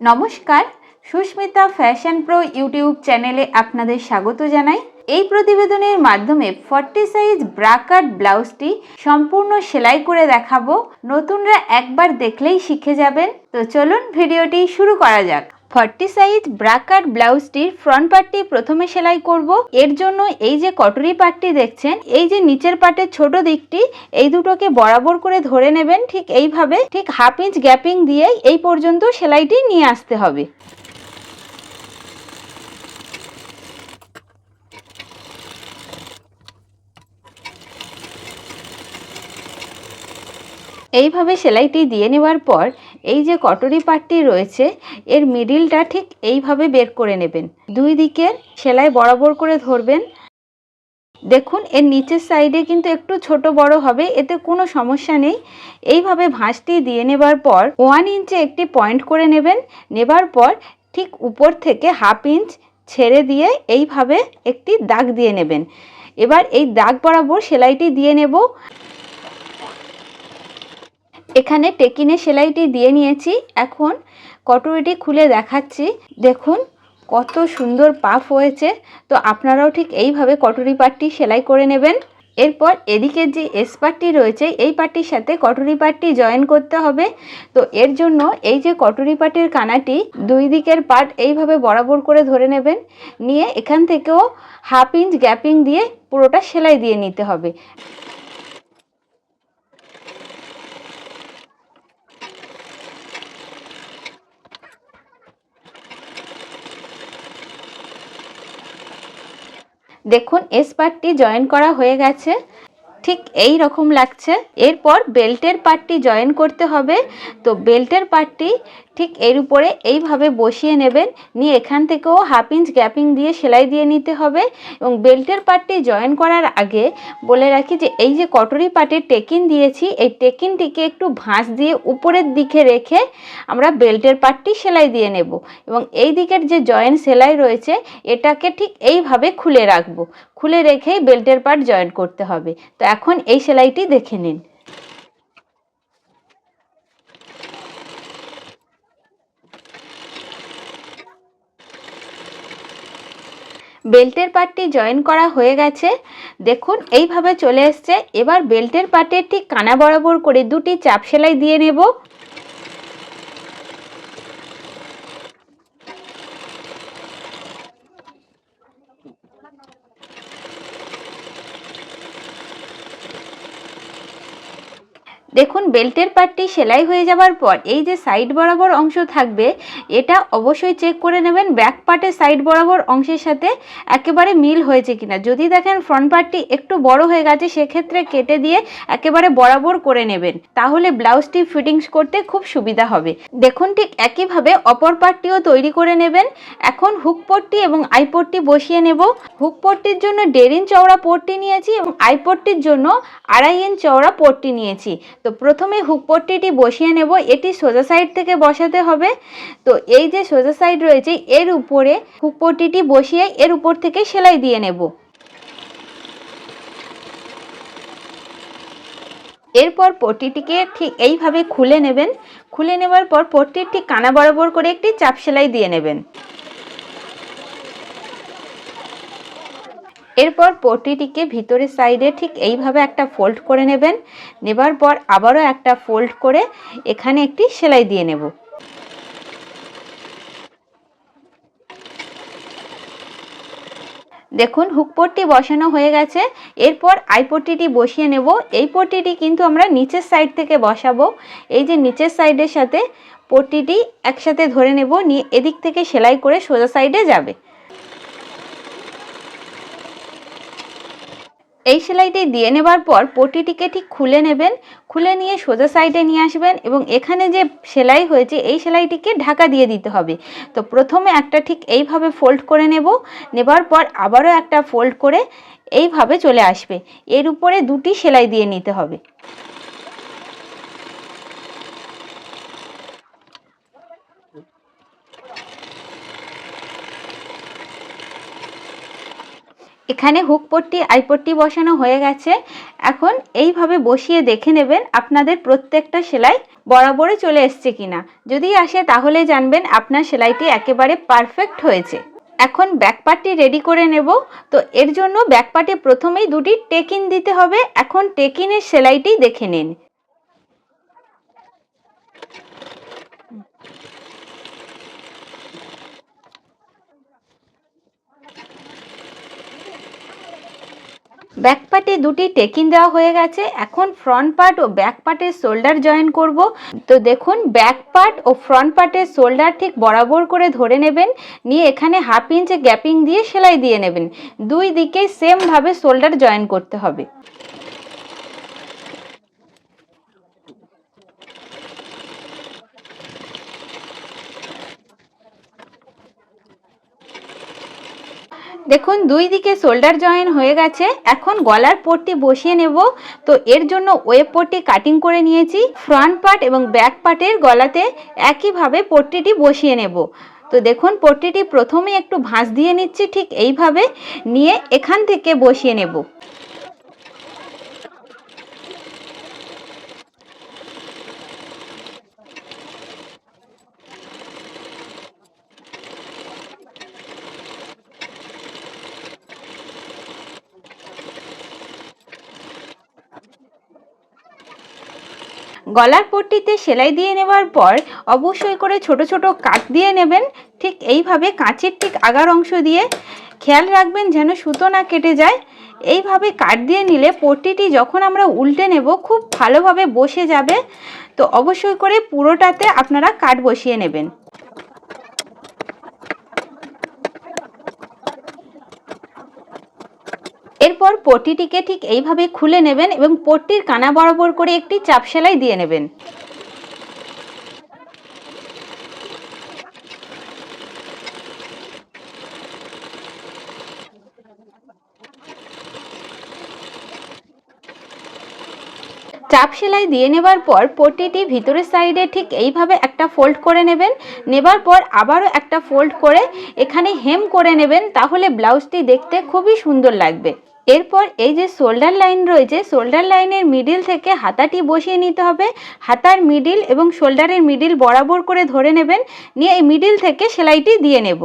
নমস্কার, Susmita fashion pro YouTube চ্যানেলে আপনাদের স্বাগত জানাই। এই প্রতিবেদনের মাধ্যমে ফর্টি সাইজ ব্রাকাট ব্লাউজটি সম্পূর্ণ সেলাই করে দেখাবো। নতুনরা একবার দেখলেই শিখে যাবেন। তো চলুন ভিডিওটি শুরু করা যাক। ফর্টি সাইজ ব্রাকাট ব্লাউজটির ফ্রন্ট পার্টটি প্রথমে সেলাই করব। এর জন্য এই যে কটরি পার্টটি দেখছেন, এই যে নিচের পার্টের ছোট দিকটি, এই দুটোকে বরাবর করে ধরে নেবেন ঠিক এইভাবে, ঠিক হাফ ইঞ্চ গ্যাপিং দিয়ে এই পর্যন্ত সেলাইটি নিয়ে আসতে হবে। এইভাবে সেলাইটি দিয়ে নেওয়ার পর এই যে কটরি পাটটি রয়েছে, এর মিডিলটা ঠিক এইভাবে বের করে নেবেন। দুই দিকের সেলাই বরাবর করে ধরবেন। দেখুন, এর নিচের সাইডে কিন্তু একটু ছোট বড় হবে, এতে কোনো সমস্যা নেই। এইভাবে ভাঁজটি দিয়ে নেবার পর ওয়ান ইঞ্চে একটি পয়েন্ট করে নেবেন। নেবার পর ঠিক উপর থেকে হাফ ইঞ্চ ছেড়ে দিয়ে এইভাবে একটি দাগ দিয়ে নেবেন। এবার এই দাগ বরাবর সেলাইটি দিয়ে নেব। এখানে টেকিনে সেলাইটি দিয়ে নিয়েছি। এখন কটুরিটি খুলে দেখাচ্ছি। দেখুন, কত সুন্দর পাফ হয়েছে। তো আপনারাও ঠিক এইভাবে কটুরি পাটটি সেলাই করে নেবেন। এরপর এদিকের যে এস পাটটি রয়েছে, এই পাটটির সাথে কটুরি পাটটি জয়েন করতে হবে। তো এর জন্য এই যে কটুরি পাটের কানাটি, দুই দিকের পাট এইভাবে বরাবর করে ধরে নেবেন। নিয়ে এখান থেকেও হাফ ইঞ্চ গ্যাপিং দিয়ে পুরোটা সেলাই দিয়ে নিতে হবে। দেখুন এস পার্টটি জয়েন করা হয়ে গেছে। ঠিক এই রকম লাগছে। এরপর বেল্টের পার্টটি জয়েন করতে হবে। তো বেল্টের পার্টটি ঠিক এর উপরে এইভাবে বসিয়ে নেবেন। নিয়ে এখান থেকেও হাফ ইঞ্চ গ্যাপিং দিয়ে সেলাই দিয়ে নিতে হবে এবং বেল্টের পার্টটি জয়েন করার আগে বলে রাখি যে এই যে কটরি পার্টের টেকিন দিয়েছি, এই টেকিনটিকে একটু ভাঁজ দিয়ে উপরের দিকে রেখে আমরা বেল্টের পার্টটি সেলাই দিয়ে নেব এবং এই দিকের যে জয়েন সেলাই রয়েছে, এটাকে ঠিক এইভাবে খুলে রাখব। খুলে রেখেই বেল্টের পার্ট জয়েন করতে হবে। তো এখন এই সেলাইটি দেখে নিন। বেল্টের পার্টটি জয়েন করা হয়ে গেছে। দেখুন, এইভাবে চলে এসছে। এবার বেল্টের পার্টের ঠিক কানা বরাবর করে দুটি চাপ সেলাই দিয়ে নেব। দেখুন, বেল্টের পার্টটি সেলাই হয়ে যাওয়ার পর এই যে সাইড বরাবর অংশ থাকবে, এটা অবশ্যই চেক করে নেবেন ব্যাক পার্টের সাইড বরাবর অংশের সাথে একেবারে মিল হয়েছে কিনা। যদি দেখেন ফ্রন্ট পার্টটি একটু বড় হয়ে গেছে, সেক্ষেত্রে কেটে দিয়ে একেবারে বরাবর করে নেবেন। তাহলে ব্লাউজটি ফিটিংস করতে খুব সুবিধা হবে। দেখুন, ঠিক একইভাবে অপর পার্টটিও তৈরি করে নেবেন। এখন হুক পট্টি এবং আই পট্টি বসিয়ে নেব। হুক পট্টির জন্য দেড় ইঞ্চ চওড়া পট্টি নিয়েছি এবং আই পট্টির জন্য আড়াই ইঞ্চ চওড়া পট্টি নিয়েছি। প্রথমে হুক পট্টিটি বসিয়ে নেব, এটি সোজা সাইড থেকে বসাতে হবে। তো এই যে সোজা সাইড রয়েছে, এর উপরে হুক পট্টিটি বসিয়ে এর উপর থেকে সেলাই দিয়ে নেব। এরপর পট্টিটিকে ঠিক এইভাবে খুলে নেবেন। খুলে নেওয়ার পর পট্টির ঠিক কানা বরাবর করে একটি চাপ সেলাই দিয়ে নেবেন। এরপর পটিটিকে ভিতরের সাইডে ঠিক এইভাবে একটা ফোল্ড করে নেবেন। নেবার পর আবারও একটা ফোল্ড করে এখানে একটি সেলাই দিয়ে নেব। দেখুন হুক পট্টি বসানো হয়ে গেছে। এরপর আই পট্টিটি বসিয়ে নেব। এই পট্টিটি কিন্তু আমরা নিচের সাইড থেকে বসাবো। এই যে নিচের সাইডের সাথে পট্টিটি একসাথে ধরে নেব। নিয়ে এদিক থেকে সেলাই করে সোজা সাইডে যাবে। এই সেলাইটি দিয়ে নেবার পর পটিটিকে ঠিক খুলে নেবেন, খুলে নিয়ে সোজা সাইডে নিয়ে আসবেন এবং এখানে যে সেলাই হয়েছে এই সেলাইটিকে ঢাকা দিয়ে দিতে হবে। তো প্রথমে একটা ঠিক এইভাবে ফোল্ড করে নেব, নেবার পর আবারও একটা ফোল্ড করে এইভাবে চলে আসবে। এর উপরে দুটি সেলাই দিয়ে নিতে হবে। এখানে হুক পট্টি আইপট্টি বসানো হয়ে গেছে। এখন এইভাবে বসিয়ে দেখে নেবেন আপনাদের প্রত্যেকটা সেলাই বরাবরে চলে এসছে কিনা। যদি আসে তাহলে জানবেন আপনার সেলাইটি একেবারে পারফেক্ট হয়েছে। এখন ব্যাকপার্টটি রেডি করে নেব। তো এর জন্য ব্যাকপার্টে প্রথমেই দুটি টেকিন দিতে হবে। এখন টেকিনের সেলাইটি দেখে নিন। ব্যাক পার্টে দুটি টেকিং দেওয়া হয়ে গেছে। এখন ফ্রন্ট পার্ট ও ব্যাক পার্টের শোল্ডার জয়েন করব। তো দেখুন ব্যাক পার্ট ও ফ্রন্ট পার্টের শোল্ডার ঠিক বরাবর করে ধরে নেবেন। নিয়ে এখানে হাফ ইঞ্চে গ্যাপিং দিয়ে সেলাই দিয়ে নেবেন। দুই দিকেই সেমভাবে শোল্ডার জয়েন করতে হবে। দেখুন, দুই দিকে শোল্ডার জয়েন হয়ে গেছে। এখন গলার পট্টি বসিয়ে নেব। তো এর জন্য ওয়েব পট্টি কাটিং করে নিয়েছি। ফ্রন্ট পার্ট এবং ব্যাক পার্টের গলাতে একইভাবে পট্টিটি বসিয়ে নেব। তো দেখুন, পট্টিটি প্রথমে একটু ভাঁজ দিয়ে নিচ্ছি ঠিক এইভাবে। নিয়ে এখান থেকে বসিয়ে নেব। গলার পট্টিতে সেলাই দিয়ে নেবার পর অবশ্যই করে ছোট ছোট কাট দিয়ে নেবেন। ঠিক এইভাবে কাঁচের ঠিক আগার অংশ দিয়ে খেয়াল রাখবেন যেন সুতো না কেটে যায়। এইভাবে কাট দিয়ে নিলে পট্টিটি যখন আমরা উল্টে নেব খুব ভালোভাবে বসে যাবে। তো অবশ্যই করে পুরোটাতে আপনারা কাট বসিয়ে নেবেন। এরপর পট্টিটিকে ঠিক এইভাবে খুলে নেবেন এবং পট্টির কানা বরাবর করে একটি চাপ সেলাই দিয়ে নেবেন। চাপ সেলাই দিয়ে নেবার পর পট্টিটি ভিতরের সাইডে ঠিক এইভাবে একটা ফোল্ড করে নেবেন। নেবার পর আবারও একটা ফোল্ড করে এখানে হেম করে নেবেন, তাহলে ব্লাউজটি দেখতে খুবই সুন্দর লাগবে। এরপর এই যে শোল্ডার লাইন রয়েছে শোল্ডার লাইনের মিডিল থেকে হাতাটি বসিয়ে নিতে হবে। হাতার মিডিল এবং শোল্ডারের মিডিল বরাবর করে ধরে নেবেন। নিয়ে এই মিডিল থেকে সেলাইটি দিয়ে নেব।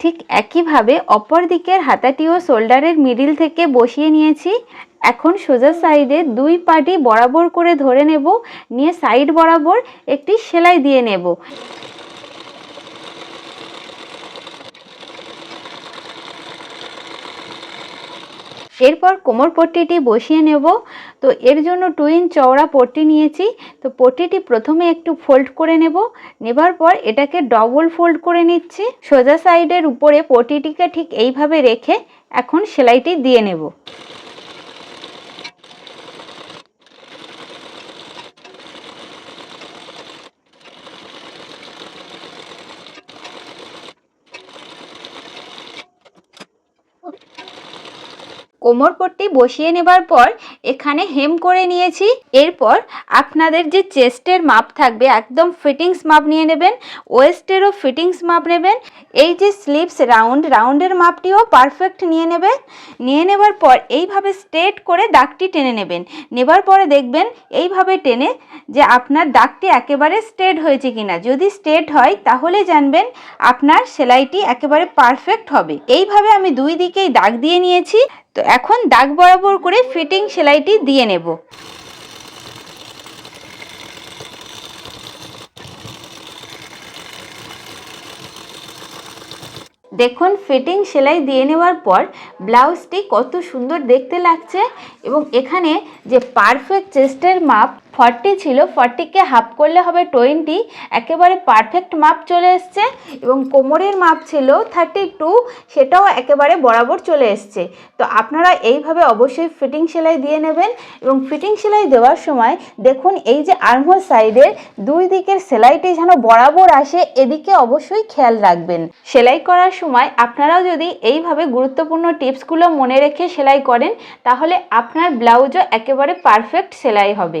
ঠিক একইভাবে অপর দিকের হাতাটিও শোল্ডারের মিডিল থেকে বসিয়ে নিয়েছি। এখন সোজা সাইডে দুই পাটি বরাবর করে ধরে নেব, নিয়ে সাইড বরাবর একটি সেলাই দিয়ে নেব। এরপর কোমর পট্টিটি বসিয়ে নেব। তো এর জন্য টু ইঞ্চ চওড়া পট্টি নিয়েছি। তো পট্টিটি প্রথমে একটু ফোল্ড করে নেব। নেবার পর এটাকে ডবল ফোল্ড করে নিচ্ছি। সোজা সাইডের উপরে পট্টিটিকে ঠিক এইভাবে রেখে এখন সেলাইটি দিয়ে নেব। কোমর পট্টি বসিয়ে নেবার পর এখানে হেম করে নিয়েছি। এরপর আপনাদের যে চেস্টের মাপ থাকবে, একদম ফিটিংস মাপ নিয়ে নেবেন ওয়েস্টেরও ফিটিংস মাপ নেবেন। এই যে স্লিপস রাউন্ড রাউন্ডের মাপটিও পারফেক্ট নিয়ে নেবেন। নিয়ে নেবার পর এইভাবে স্ট্রেট করে দাগটি টেনে নেবেন। নেবার পরে দেখবেন এইভাবে টেনে যে আপনার দাগটি একেবারে স্ট্রেট হয়েছে কিনা। যদি স্ট্রেট হয়, তাহলে জানবেন আপনার সেলাইটি একেবারে পারফেক্ট হবে। এইভাবে আমি দুই দিকেই দাগ দিয়ে নিয়েছি। তো এখন দাগ বরাবর করে ফিটিং সেলাইটি দিয়ে নেব। দেখুন ফিটিং সেলাই দিয়ে নেওয়ার পর ব্লাউজটি কত সুন্দর দেখতে লাগছে এবং এখানে যে পারফেক্ট চেস্টের মাপ ফর্টি ছিল ফর্টিকে হাফ করলে হবে টোয়েন্টি একেবারে পারফেক্ট মাপ চলে এসছে এবং কোমরের মাপ ছিল থার্টি টু সেটাও একেবারে বরাবর চলে এসছে। তো আপনারা এইভাবে অবশ্যই ফিটিং সেলাই দিয়ে নেবেন এবং ফিটিং সেলাই দেওয়ার সময় দেখুন এই যে আর্মহোল সাইডের দুই দিকের সেলাইটি যেন বরাবর আসে, এদিকে অবশ্যই খেয়াল রাখবেন। সেলাই করার সময় আপনারাও যদি এইভাবে গুরুত্বপূর্ণ টিপসগুলো মনে রেখে সেলাই করেন, তাহলে আপনার ব্লাউজও একেবারে পারফেক্ট সেলাই হবে।